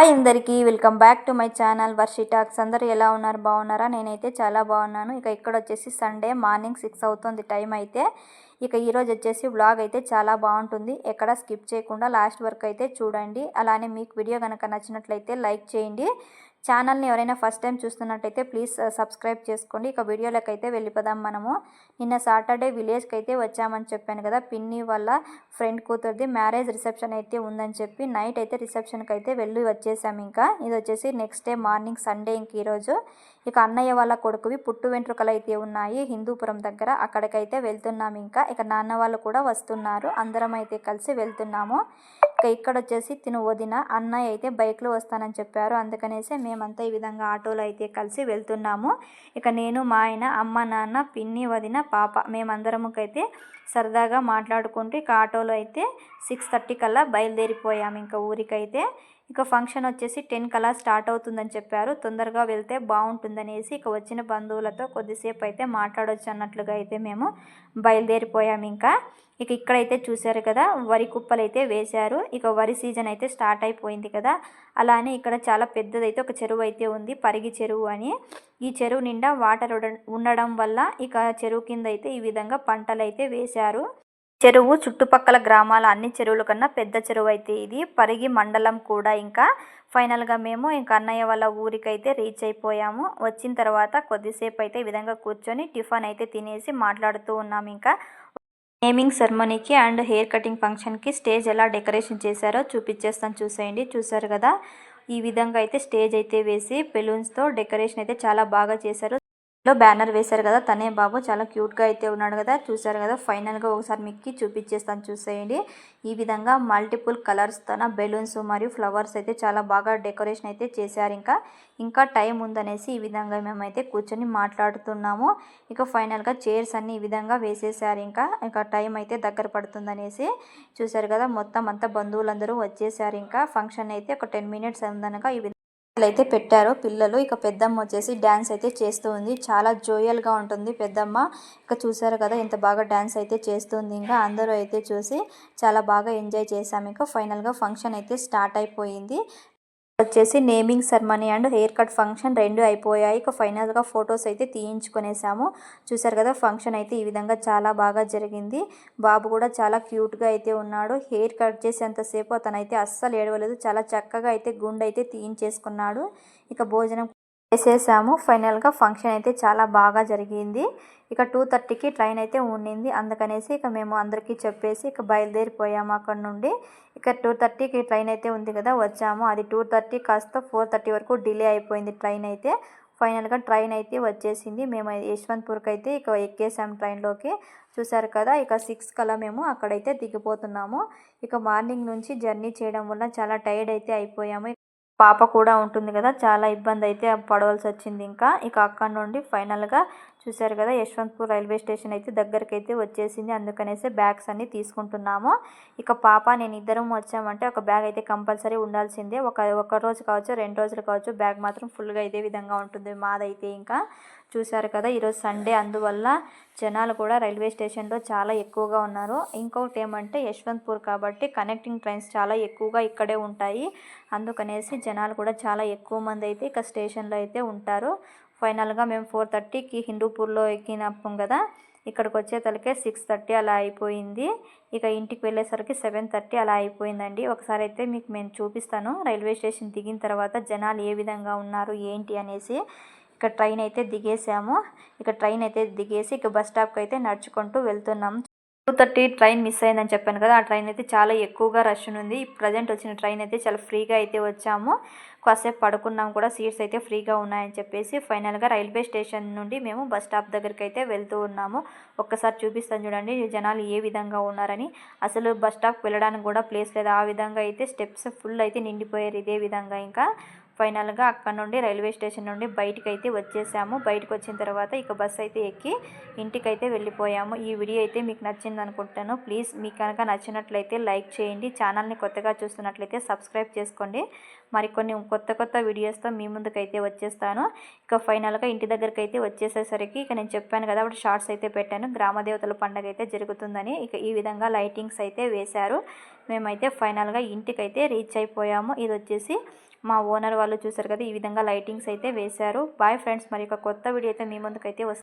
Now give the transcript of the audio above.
Hi అందరికీ welcome back to my channel Varshi talks. అందరు ఎలా ఉన్నారు? బాగున్నారా? నేనైతే చాలా బాగున్నాను. ఇక ఇక్కడ వచ్చేసి సండే మార్నింగ్ సిక్స్ అవుతుంది టైం అయితే. ఇక ఈరోజు వచ్చేసి వ్లాగ్ అయితే చాలా బాగుంటుంది. ఎక్కడ స్కిప్ చేయకుండా లాస్ట్ వరకు అయితే చూడండి. అలానే మీకు వీడియో కనుక నచ్చినట్లయితే లైక్ చేయండి. ఛానల్ని ఎవరైనా ఫస్ట్ టైం చూస్తున్నట్టయితే ప్లీజ్ సబ్స్క్రైబ్ చేసుకోండి. ఇక వీడియోలోకి అయితే వెళ్ళిపోదాం మనము. నిన్న సాటర్డే విలేజ్కి అయితే వచ్చామని చెప్పాను కదా పిన్ని వాళ్ళ ఫ్రెండ్ కూతురుది మ్యారేజ్ రిసెప్షన్ అయితే ఉందని చెప్పి నైట్ అయితే రిసెప్షన్కి అయితే వెళ్ళి వచ్చేసాం ఇంకా. ఇది వచ్చేసి నెక్స్ట్ డే మార్నింగ్ సండే ఇంక ఈరోజు ఇక అన్నయ్య వాళ్ళ కొడుకువి పుట్టు వెంట్రుకలు అయితే ఉన్నాయి హిందూపురం దగ్గర. అక్కడికైతే వెళ్తున్నాం ఇంకా. ఇక నాన్న వాళ్ళు కూడా వస్తున్నారు. అందరం అయితే కలిసి వెళ్తున్నాము. ఇక్కడ వచ్చేసి తిను వదిన అన్నయ్య అయితే బైక్లో వస్తానని చెప్పారు. అందుకనేసి మేమంతా ఈ విధంగా ఆటోలో అయితే కలిసి వెళ్తున్నాము. ఇక నేను మా ఆయన అమ్మ నాన్న పిన్ని వదిన పాప మేమందరముకైతే సరదాగా మాట్లాడుకుంటూ ఇక ఆటోలో అయితే సిక్స్ థర్టీ కల్లా బయలుదేరిపోయాము. ఇంకా ఊరికైతే ఇక ఫంక్షన్ వచ్చేసి టెన్ కలా స్టార్ట్ అవుతుందని చెప్పారు. తొందరగా వెళ్తే బాగుంటుందనేసి ఇక వచ్చిన బంధువులతో కొద్దిసేపు అయితే మాట్లాడవచ్చు అన్నట్లుగా అయితే మేము బయలుదేరిపోయాము ఇంకా. ఇక ఇక్కడైతే చూశారు కదా వరి కుప్పలు అయితే వేశారు. ఇక వరి సీజన్ అయితే స్టార్ట్ అయిపోయింది కదా. అలానే ఇక్కడ చాలా పెద్దదైతే ఒక చెరువు అయితే ఉంది పరిగి చెరువు అని. ఈ చెరువు నిండా వాటర్ ఉండడం వల్ల ఇక చెరువు కింద అయితే ఈ విధంగా పంటలు అయితే వేశారు. చెరువు చుట్టుపక్కల గ్రామాల అన్ని చెరువుల కన్నా పెద్ద చెరువు అయితే ఇది. పరిగి మండలం కూడా ఇంకా. ఫైనల్గా మేము ఇంకా అన్నయ్య వాళ్ళ ఊరికైతే రీచ్ అయిపోయాము. వచ్చిన తర్వాత కొద్దిసేపు అయితే ఈ విధంగా కూర్చొని టిఫిన్ అయితే తినేసి మాట్లాడుతూ ఉన్నాము ఇంకా. నేమింగ్ సెరమనీకి అండ్ హెయిర్ కటింగ్ ఫంక్షన్కి స్టేజ్ ఎలా డెకరేషన్ చేశారో చూపించేస్తాను. చూసేయండి. చూసారు కదా? ఈ విధంగా అయితే స్టేజ్ అయితే వేసి బెలూన్స్తో డెకరేషన్ అయితే చాలా బాగా చేశారు. లో బ్యానర్ వేశారు కదా తనే బాబు చాలా క్యూట్గా అయితే ఉన్నాడు కదా. చూశారు కదా ఫైనల్గా ఒకసారి మిక్కి చూపించేస్తాను చూసేయండి. ఈ విధంగా మల్టిపుల్ కలర్స్ తన బెలూన్స్ మరియు ఫ్లవర్స్ అయితే చాలా బాగా డెకరేషన్ అయితే చేశారు ఇంకా. ఇంకా టైం ఉందనేసి ఈ విధంగా మేమైతే కూర్చొని మాట్లాడుతున్నాము. ఇక ఫైనల్గా చైర్స్ అన్ని ఈ విధంగా వేసేసారు ఇంకా. ఇంకా టైం అయితే దగ్గర పడుతుందనేసి చూశారు కదా మొత్తం అంతా బంధువులందరూ వచ్చేసారు ఇంకా. ఫంక్షన్ అయితే ఒక టెన్ మినిట్స్ ఉందనగా ఈ అయితే పెట్టారు పిల్లలు. ఇక పెద్దమ్మ వచ్చేసి డ్యాన్స్ అయితే చేస్తూ ఉంది. చాలా జోయల్గా ఉంటుంది పెద్దమ్మ. ఇక చూసారు కదా ఎంత బాగా డ్యాన్స్ అయితే చేస్తుంది. ఇంకా అందరూ అయితే చూసి చాలా బాగా ఎంజాయ్ చేశాము. ఇంకా ఫైనల్గా ఫంక్షన్ అయితే స్టార్ట్ అయిపోయింది. వచ్చేసి naming ceremony and haircut function రెండు అయిపోయాయి. ఇక ఫైనల్గా ఫొటోస్ అయితే తీయించుకునేసాము. చూసారు కదా ఫంక్షన్ అయితే ఈ విధంగా చాలా బాగా జరిగింది. బాబు కూడా చాలా క్యూట్గా అయితే ఉన్నాడు. హెయిర్ కట్ చేసేంతసేపు అతనైతే అస్సలు ఏడవలేదు. చాలా చక్కగా అయితే గుండె అయితే తీయించేసుకున్నాడు. ఇక భోజనం వేసేసాము. ఫైనల్గా ఫంక్షన్ అయితే చాలా బాగా జరిగింది. ఇక టూ థర్టీకి ట్రైన్ అయితే ఉండింది. అందుకనేసి ఇక మేము అందరికీ చెప్పేసి ఇక బయలుదేరిపోయాము అక్కడ నుండి. ఇక టూ థర్టీకి ట్రైన్ అయితే ఉంది కదా వచ్చాము. అది టూ థర్టీ కాస్త ఫోర్ థర్టీ వరకు డిలే అయిపోయింది ట్రైన్ అయితే. ఫైనల్గా ట్రైన్ అయితే వచ్చేసింది. మేము యశ్వంత్పూర్కి అయితే ఇక ఎక్కేసాము ట్రైన్లోకి. చూసారు కదా ఇక సిక్స్ కల్లా మేము అక్కడైతే దిగిపోతున్నాము. ఇక మార్నింగ్ నుంచి జర్నీ చేయడం వల్ల చాలా టైర్డ్ అయితే అయిపోయాము. పాప కూడా ఉంటుంది కదా చాలా ఇబ్బంది అయితే పడవలసి వచ్చింది ఇంకా. ఇక అక్కడ నుండి ఫైనల్గా చూసారు కదా యశ్వంత్పూర్ రైల్వే స్టేషన్ అయితే దగ్గరికి అయితే వచ్చేసింది. అందుకనేసి బ్యాగ్స్ అన్ని తీసుకుంటున్నాము. ఇక పాప నేను ఇద్దరం వచ్చామంటే ఒక బ్యాగ్ అయితే కంపల్సరీ ఉండాల్సిందే. ఒక ఒక రోజు కావచ్చు రెండు రోజులు కావచ్చు బ్యాగ్ మాత్రం ఫుల్గా ఇదే విధంగా ఉంటుంది మాదైతే ఇంకా. చూశారు కదా ఈరోజు సండే. అందువల్ల జనాలు కూడా రైల్వే స్టేషన్లో చాలా ఎక్కువగా ఉన్నారు. ఇంకొకటి ఏమంటే యశ్వంత్పూర్ కాబట్టి కనెక్టింగ్ ట్రైన్స్ చాలా ఎక్కువగా ఇక్కడే ఉంటాయి. అందుకనేసి జనాలు కూడా చాలా ఎక్కువ మంది అయితే ఇక స్టేషన్లో అయితే ఉంటారు. ఫైనల్గా మేము ఫోర్ థర్టీకి హిందూపూర్లో ఎక్కినప్పుడు కదా ఇక్కడికి వచ్చేసరికి సిక్స్ థర్టీ అలా అయిపోయింది. ఇక ఇంటికి వెళ్ళేసరికి సెవెన్ థర్టీ అలా అయిపోయిందండి. ఒకసారి అయితే మీకు నేను చూపిస్తాను. రైల్వే స్టేషన్ దిగిన తర్వాత జనాలు ఏ విధంగా ఉన్నారు ఏంటి అనేసి ఇక ట్రైన్ అయితే దిగేసాము. ఇక ట్రైన్ అయితే దిగేసి ఇక బస్ స్టాప్కి అయితే నడుచుకుంటూ వెళ్తున్నాం. టూ థర్టీ ట్రైన్ మిస్ అయిందని చెప్పాను కదా ఆ ట్రైన్ అయితే చాలా ఎక్కువగా రష్ ఉంది ప్రజెంట్ వచ్చిన ట్రైన్ అయితే చాలా ఫ్రీగా అయితే వచ్చాము. కాసేపు పడుకున్నాం కూడా సీట్స్ అయితే ఫ్రీగా ఉన్నాయని చెప్పేసి ఫైనల్గా రైల్వే స్టేషన్ నుండి మేము బస్ స్టాప్ దగ్గరికి అయితే వెళ్తూ ఉన్నాము. ఒక్కసారి చూపిస్తాను చూడండి జనాలు ఏ విధంగా ఉన్నారని. అసలు బస్ స్టాప్ వెళ్ళడానికి కూడా ప్లేస్ లేదు. ఆ విధంగా అయితే స్టెప్స్ ఫుల్ అయితే నిండిపోయారు ఇదే విధంగా ఇంకా. ఫైనల్గా అక్కడ నుండి రైల్వే స్టేషన్ నుండి బయటకు అయితే వచ్చేసాము. బయటకు వచ్చిన తర్వాత ఇక బస్ అయితే ఎక్కి ఇంటికైతే వెళ్ళిపోయాము. ఈ వీడియో అయితే మీకు నచ్చింది అనుకుంటాను ప్లీజ్ మీకు కనుక నచ్చినట్లయితే లైక్ చేయండి. ఛానల్ని కొత్తగా చూస్తున్నట్లయితే సబ్స్క్రైబ్ చేసుకోండి. మరికొన్ని కొత్త కొత్త వీడియోస్తో మీ ముందుకైతే వచ్చేస్తాను. ఇక ఫైనల్గా ఇంటి దగ్గరికి అయితే వచ్చేసేసరికి ఇక నేను చెప్పాను కదా అప్పుడు షార్ట్స్ అయితే పెట్టాను. గ్రామదేవతల పండగ పండుగ అయితే జరుగుతుందని ఇక ఈ విధంగా లైటింగ్స్ అయితే వేశారు. మేమైతే ఫైనల్గా ఇంటికైతే రీచ్ అయిపోయాము. ఇది వచ్చేసి మా ఓనర్ వాళ్ళు చూసారు కదా ఈ విధంగా లైటింగ్స్ అయితే వేశారు. బాయ్ ఫ్రెండ్స్ మరి యొక్క కొత్త వీడియో అయితే మీ ముందుకైతే వస్తుంది.